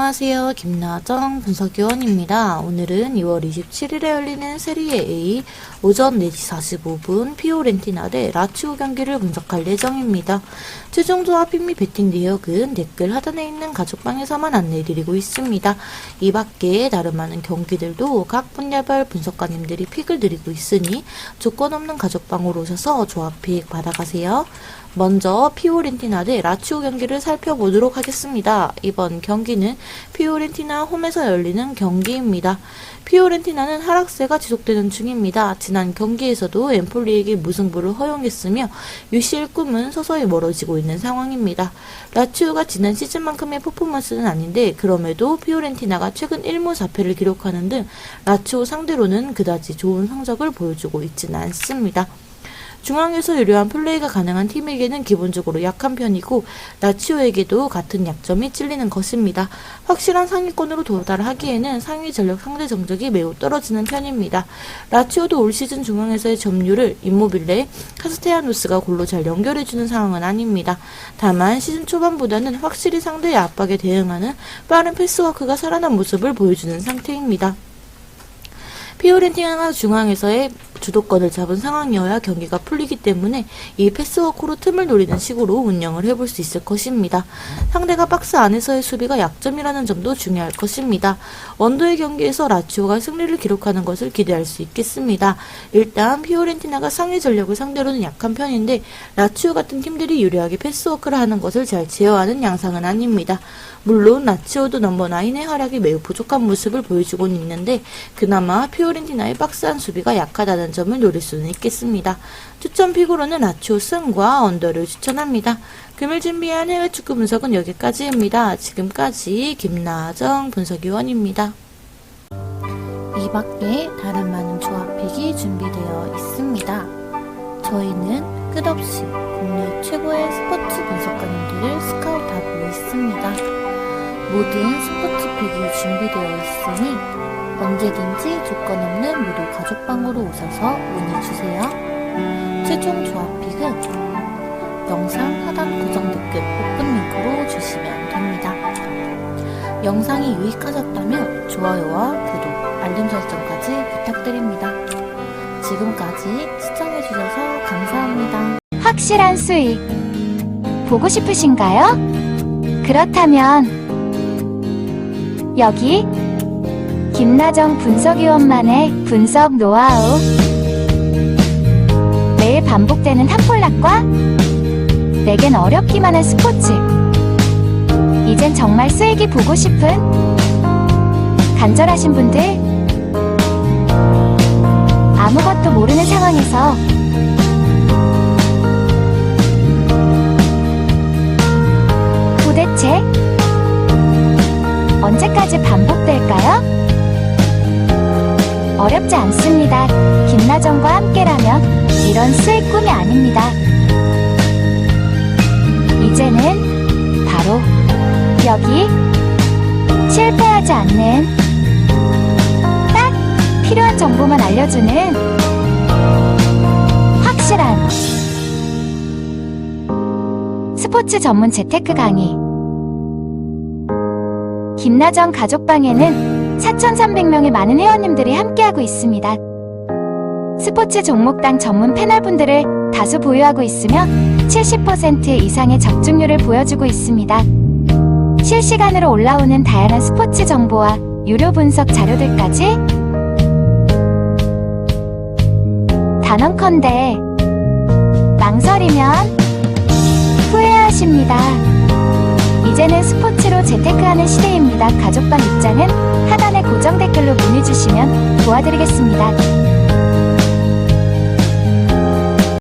안녕하세요. 김나정 분석위원입니다. 오늘은 2월 27일에 열리는 세리에 A 오전 4시 45분 피오렌티나 대 라치오 경기를 분석할 예정입니다. 최종 조합 핑미 배팅 내역은 댓글 하단에 있는 가족방에서만 안내드리고 있습니다. 이 밖에 다른 많은 경기들도 각 분야별 분석가님들이 픽을 드리고 있으니 조건 없는 가족방으로 오셔서 조합 픽 받아가세요. 먼저 피오렌티나 대 라치오 경기를 살펴보도록 하겠습니다. 이번 경기는 피오렌티나 홈에서 열리는 경기입니다. 피오렌티나는 하락세가 지속되는 중입니다. 지난 경기에서도 엠폴리에게 무승부를 허용했으며 UCL 꿈은 서서히 멀어지고 있는 상황입니다. 라치오가 지난 시즌만큼의 퍼포먼스는 아닌데 그럼에도 피오렌티나가 최근 1무 4패를 기록하는 등 라치오 상대로는 그다지 좋은 성적을 보여주고 있지는 않습니다. 중앙에서 유려한 플레이가 가능한 팀에게는 기본적으로 약한 편이고 나치오에게도 같은 약점이 찔리는 것입니다. 확실한 상위권으로 도달하기에는 상위 전력 상대 정적이 매우 떨어지는 편입니다. 라치오도 올 시즌 중앙에서의 점유를 임모빌레, 카스테야노스가 골로 잘 연결해주는 상황은 아닙니다. 다만 시즌 초반보다는 확실히 상대의 압박에 대응하는 빠른 패스워크가 살아난 모습을 보여주는 상태입니다. 피오렌티나 중앙에서의 주도권을 잡은 상황이어야 경기가 풀리기 때문에 이 패스워크로 틈을 노리는 식으로 운영을 해볼 수 있을 것입니다. 상대가 박스 안에서의 수비가 약점이라는 점도 중요할 것입니다. 원도의 경기에서 라치오가 승리를 기록하는 것을 기대할 수 있겠습니다. 일단 피오렌티나가 상위 전력을 상대로는 약한 편인데 라치오 같은 팀들이 유리하게 패스워크를 하는 것을 잘 제어하는 양상은 아닙니다. 물론 라치오도 넘버 9의 활약이 매우 부족한 모습을 보여주고는 있는데 그나마 피오렌티나의 박스한 수비가 약하다는 점을 노릴 수는 있겠습니다. 추천 픽으로는 라치오 승과 언더를 추천합니다. 금일 준비한 해외 축구 분석은 여기까지입니다. 지금까지 김나정 분석위원입니다. 이 밖에 다른 많은 조합픽이 준비되어 있습니다. 저희는 끝없이 국내 최고의 스포츠 분석가님들을 스카우트하고 있습니다. 모든 스포츠 픽이 준비되어 있으니 언제든지 조건 없는 무료 가족방으로 오셔서 문의주세요. 최종 조합픽은 영상 하단 고정 댓글 오픈 링크로 주시면 됩니다. 영상이 유익하셨다면 좋아요와 구독, 알림 설정까지 부탁드립니다. 지금까지 시청해주셔서 감사합니다. 확실한 수익 보고 싶으신가요? 그렇다면 여기 김나정 분석위원만의 분석 노하우. 매일 반복되는 탑폴락과 내겐 어렵기만 한 스포츠. 이젠 정말 수익이 보고 싶은 간절하신 분들. 아무것도 모르는 상황에서 도대체 언제까지 반복될까요? 어렵지 않습니다. 김나정과 함께라면 이런 수익 꿈이 아닙니다. 이제는 바로 여기 실패하지 않는 딱 필요한 정보만 알려주는 확실한 스포츠 전문 재테크 강의 김나정 가족방에는 4,300명의 많은 회원님들이 함께하고 있습니다. 스포츠 종목당 전문 패널분들을 다수 보유하고 있으며 70% 이상의 적중률을 보여주고 있습니다. 실시간으로 올라오는 다양한 스포츠 정보와 유료 분석 자료들까지 단언컨대 망설이면 후회하십니다. 이제는 스포츠로 재테크하는 시대입니다. 가족방 입장은 하단의 고정 댓글로 문의 주시면 도와드리겠습니다.